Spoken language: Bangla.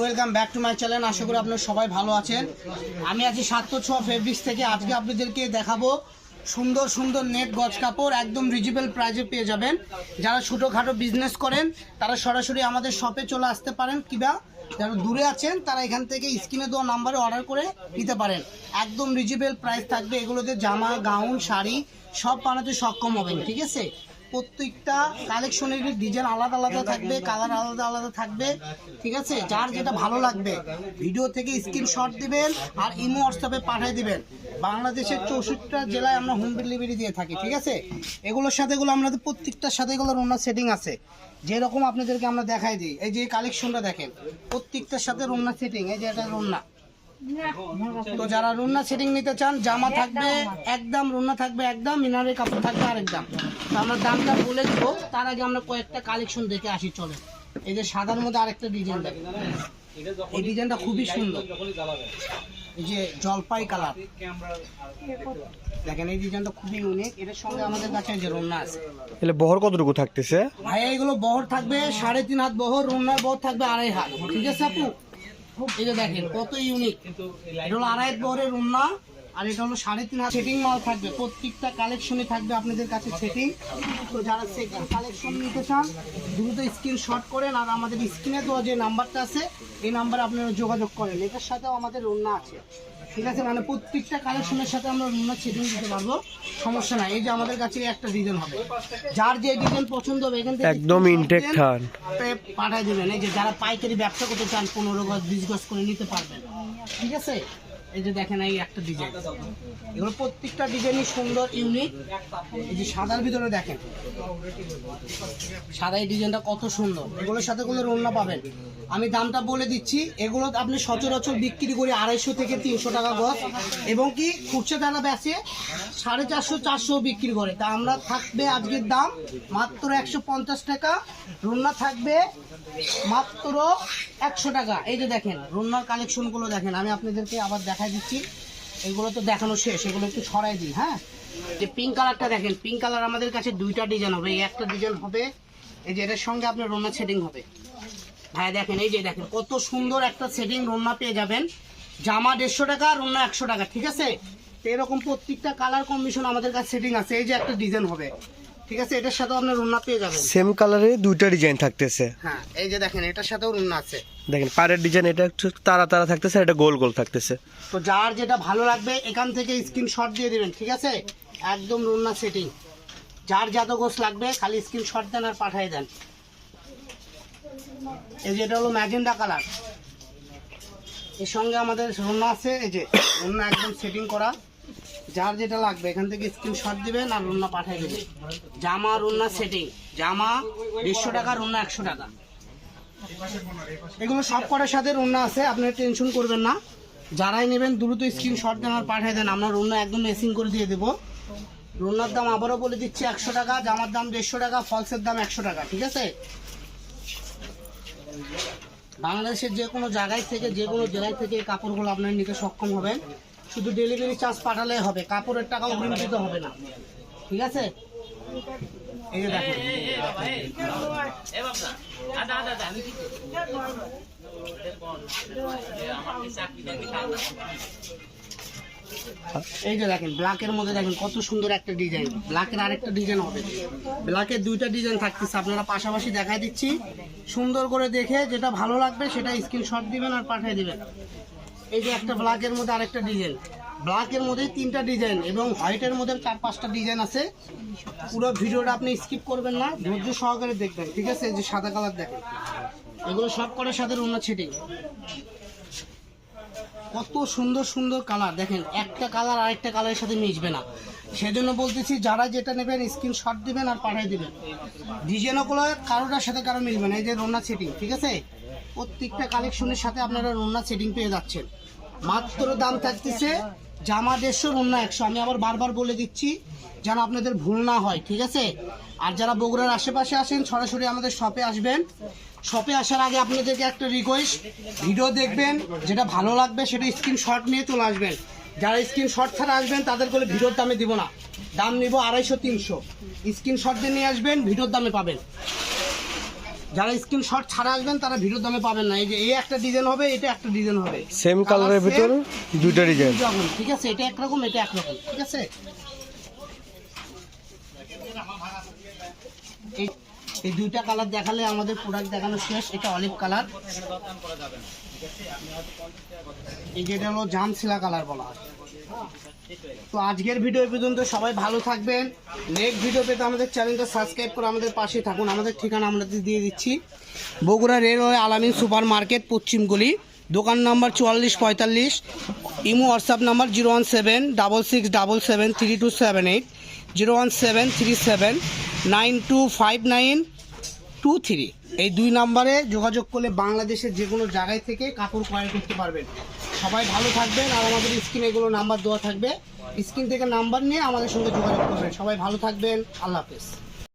ওয়েলকাম ব্যাক টু মাই আশা করি আপনারা সবাই ভালো আছেন। আমি ছ ফেব্রিক্স থেকে। আজকে আপনাদেরকে দেখাবো সুন্দর সুন্দর নেট গজ কাপড়, একদম পেয়ে যাবেন। যারা ছোটোখাটো বিজনেস করেন, তারা সরাসরি আমাদের শপে চলে আসতে পারেন। কিবা যারা দূরে আছেন, তারা এখান থেকে স্ক্রিনে দেওয়া নাম্বারে অর্ডার করে নিতে পারেন। একদম রিজনেবল প্রাইস থাকবে এগুলোতে জামা গাউন শাড়ি, সব বানাতে সক্ষম হবেন, ঠিক আছে? প্রত্যেকটা কালেকশনের ডিজাইন আলাদা আলাদা থাকবে কালার আলাদা আলাদা থাকবে, ঠিক আছে? যার যেটা ভালো লাগবে ভিডিও থেকে স্ক্রিনশট দিবেন আর ইমো হোয়াটসঅ্যাপে পাঠিয়ে দিবেন। বাংলাদেশের চৌষট্টিটা জেলায় আমরা হোম ডেলিভারি দিয়ে থাকি, ঠিক আছে? এগুলোর সাথে এগুলো আমাদের প্রত্যেকটার সাথে এগুলোর অন্য সেটিং আছে। যেরকম আপনাদেরকে আমরা দেখাই দিই, এই যে কালেকশনটা দেখেন, প্রত্যেকটার সাথে রন্না সেটিং এই যে এটা রন্না তো যারা রুন্না সেটিং নিতে চান জামা থাকবে একদম রুন্না থাকবে একদম মিনারের কাপড় থাকবে আরেকদম তো আমরা দামটা বলে দেবো তার আগে আমরা কয়েকটা কালেকশন দেখে আসি চলে। এই যে সাদার মধ্যে আরেকটা ডিজাইন দেখেন এই ডিজাইনটা খুবই সুন্দর। এই যে জলপাই কালার দেখেন এই ডিজাইনটা খুবই ইউনিক এটার সঙ্গে আমাদের কাছে যে রুন্না আছে। এলে বহর কতটুকু থাকতেছে? ভাই এগুলো বহর থাকবে সাড়ে তিন হাত বহর রুন্নার বহর থাকবে আড়াই হাত। ঠিক আছে আপু? এই যে দেখেন কত ইউনিক এটা হলো আড়াই বহরের রুন্না আর এটা হলো সাড়ে তিন হাত সেটিং মাল থাকবে প্রত্যেকটা কালেকশনে থাকবে আপনাদের কাছে সেটিং তো যারা সেটিং কালেকশন নিতে চান দ্রুত স্ক্রিনশট করেন আর আমাদের স্ক্রিনে দেওয়া যে নাম্বারটা আছে এই নাম্বারে আপনারা যোগাযোগ করেন। এটার সাথেও আমাদের রুন্না আছে। ঠিক আছে? মানে প্রত্যেকটা কালেকশনের সাথে আমরা রুন্না সেটিং দিতে পারব। সমস্যা নাই। এই যে আমাদের কাছে একটা ডিজাইন হবে। যার যে ডিজাইন পছন্দ হবে এখান থেকে একদম ইনটেক দেন, পাঠায় দেবেন। এই যে যারা পাইকারি ব্যবসা করতে চান পনেরো গজ বিশ গজ করে নিতে পারবেন। ঠিক আছে? এই যে দেখেন এই একটা ডিজাইন এগুলো প্রত্যেকটা ডিজাইনই সুন্দর ইউনিক এই যে সাদার ভিতরে দেখেন, সাদা এই ডিজাইনটা কত সুন্দর। এগুলোর সাথে কোনো রন্না পাবেন। আমি দামটা বলে দিচ্ছি, এগুলো আপনি সচরাচর বিক্রি করে আড়াইশো থেকে তিনশো টাকা গজ। এবং কি খুচরা দানা বেচে, সাড়ে চারশো চারশো বিক্রি করে। তা আমরা থাকবে আজকের দাম মাত্র একশো পঞ্চাশ টাকা। রুন্না থাকবে মাত্র একশো টাকা। এই যে দেখেন রুন্নার কালেকশনগুলো দেখেন। আমি আপনাদেরকে আবার দেখাই দিচ্ছি। এগুলো তো দেখানো শেষ, এগুলো একটু ছড়াই দিই হ্যাঁ? যে পিঙ্ক কালারটা দেখেন পিঙ্ক কালার আমাদের কাছে দুইটা ডিজাইন হবে, এই একটা ডিজাইন হবে, এই যে এটার সঙ্গে আপনার রোনা সেটিং হবে। ভাই দেখেন, এই যে দেখেন, কত সুন্দর একটা সেটিং রোনা পেয়ে যাবেন। জামা দেড়শো টাকা রোনা একশো টাকা, ঠিক আছে? এরকম প্রত্যেকটা কালার কম্বিনেশন আমাদের কাছে সেটিং আছে, এই যে একটা ডিজাইন হবে। ঠিক আছে এটার সাথেও আপনার রোনা পেয়ে যাবেন। সেম কালারে দুইটা ডিজাইন থাকতেছে। হ্যাঁ এই যে দেখেন এটার সাথেও রুন্না আছে। দেখেন পাড়ের ডিজাইন এটা একটু তারা তারা থাকতেছে এটা গোল গোল থাকতেছে। তো যার যেটা ভালো লাগবে এখান থেকে স্ক্রিনশট দিয়ে দিবেন ঠিক আছে? একদম রুন্না সেটিং যার যত গোস লাগবে খালি স্ক্রিনশট দেন আর পাঠিয়ে দেন। এই যে এটা হলো ম্যাজেন্ডা কালারের সঙ্গে আমাদের রুন্না আছে এই যে রুন্না একদম সেটিং করা। যার যেটা লাগবে, এখান থেকে স্ক্রিনশট দিবেন আর রুন্না পাঠিয়ে দেবেন। জামা রুন্না সেটিং জামা দেড়শো টাকা রুন্না একশো টাকা। এগুলো সব করার সাথে রুন্না আছে আপনারা টেনশন করবেন না। যারাই নেবেন, দ্রুত স্ক্রিনশট দেন আর পাঠিয়ে দেন। আমরা রুন্না একদম মেসিং করে দিয়ে দেবো। রুন্নার দাম আবারও বলে দিচ্ছি একশো টাকা, জামার দাম দেড়শো টাকা, ফলসের দাম একশো টাকা, ঠিক আছে? বাংলাদেশের যে কোনো জায়গায় থেকে, যে কোনো জেলায় থেকে কাপড়গুলো আপনারা নিতে সক্ষম হবেন। শুধু ডেলিভারি চার্জ পাঠালে হবে, কাপড়ের টাকা অগ্রিম দিতে হবে না। ঠিক আছে? এই যে দেখেন। এই যে দেখেন ব্ল্যাকের মধ্যে দেখেন কত সুন্দর একটা ডিজাইন ব্ল্যাকের আরেকটা ডিজাইন হবে। ব্ল্যাকের দুইটা ডিজাইন থাকতেছে, আপনারা পাশাপাশি দেখাই দিচ্ছি। সুন্দর করে দেখে যেটা ভালো লাগবে সেটা স্ক্রিনশট দিবেন আর পাঠিয়ে দিবেন। এই যে একটা ব্ল্যাকের মধ্যে আরেকটা ডিজাইন ব্ল্যাকের মধ্যে তিনটা ডিজাইন এবং হোয়াইটের মধ্যে চার পাঁচটা ডিজাইন আছে। পুরো ভিডিওটা আপনি স্কিপ করবেন না, ধৈর্য সহকারে দেখবেন, ঠিক আছে? এই যে সাদা কালার দেখেন। এগুলো সব করার সাথে অন্য ছিটিং কত সুন্দর সুন্দর কালার দেখেন, একটা কালার আরেকটা কালারের সাথে মিশবে না। সেজন্য বলতেছি, যারা যেটা নেবেন স্ক্রিনশট দিবেন আর পাঠিয়ে দিবেন। ডিজাইনগুলো কারোটার সাথে কারও মিলবে না, এই যে রোনা সেটিং ঠিক আছে? প্রত্যেকটা কালেকশনের সাথে আপনারা রোনা সেটিং পেয়ে যাচ্ছেন। মাত্র দাম থাকতেছে জামা দেড়শো রোনা একশো। আমি আবার বারবার বলে দিচ্ছি, যেন আপনাদের ভুল না হয়, ঠিক আছে? আর যারা বগুড়ার আশেপাশে আসেন সরাসরি আমাদের শপে আসবেন। শপে আসার আগে আপনাদেরকে একটা রিকোয়েস্ট ভিডিও দেখবেন, যেটা ভালো লাগবে সেটা স্ক্রিনশট নিয়ে চলে আসবেন। যারা স্ক্রিনশট ছাড়া আসবেন, তাদের করে ভিডিওর দামে দিব না। দাম নিব আড়াইশো, তিনশো। স্ক্রিনশট দিয়ে নিয়ে আসবেন, ভিডিওর দামে পাবেন। যারা স্ক্রিনশট ছাড়া আসবেন তারা ভিডিও দামে পাবেন না। এই যে এই একটা ডিজাইন হবে এটা একটা ডিজাইন হবে। সেম কালারের ভিতর দুইটা ডিজাইন। ঠিক আছে? এটা একরকম এটা একরকম ঠিক আছে? এই এই দুইটা কালার দেখালে আমাদের প্রোডাক্ট দেখানো শেষ। এটা অলিভ কালার এই যেটা হলো জামশিলা কালার বলা হয়। তো আজকের ভিডিও পর্যন্ত। সবাই ভালো থাকবেন। নেক্সট ভিডিও পেতে আমাদের চ্যানেলটা সাবস্ক্রাইব করে আমাদের পাশে থাকুন। আমাদের ঠিকানা আমরা দিয়ে দিচ্ছি। Bogura railway Alamin super market পশ্চিমগুলি দোকান নাম্বার চুয়াল্লিশ পঁয়তাল্লিশ। Imo WhatsApp number zero one seven double six double seven three two seven eight. Zero one seven three seven nine two five nine. Two three এই দুই নাম্বারে যোগাযোগ করলে বাংলাদেশের যে কোনো জায়গায় থেকে কাপড় ক্রয় করতে পারবেন। সবাই ভালো থাকবেন আর আমাদের স্ক্রিনে এগুলো নাম্বার দেওয়া থাকবে। স্ক্রিন থেকে নাম্বার নিয়ে আমাদের সঙ্গে যোগাযোগ করবেন। সবাই ভালো থাকবেন। আল্লাহ হাফেজ।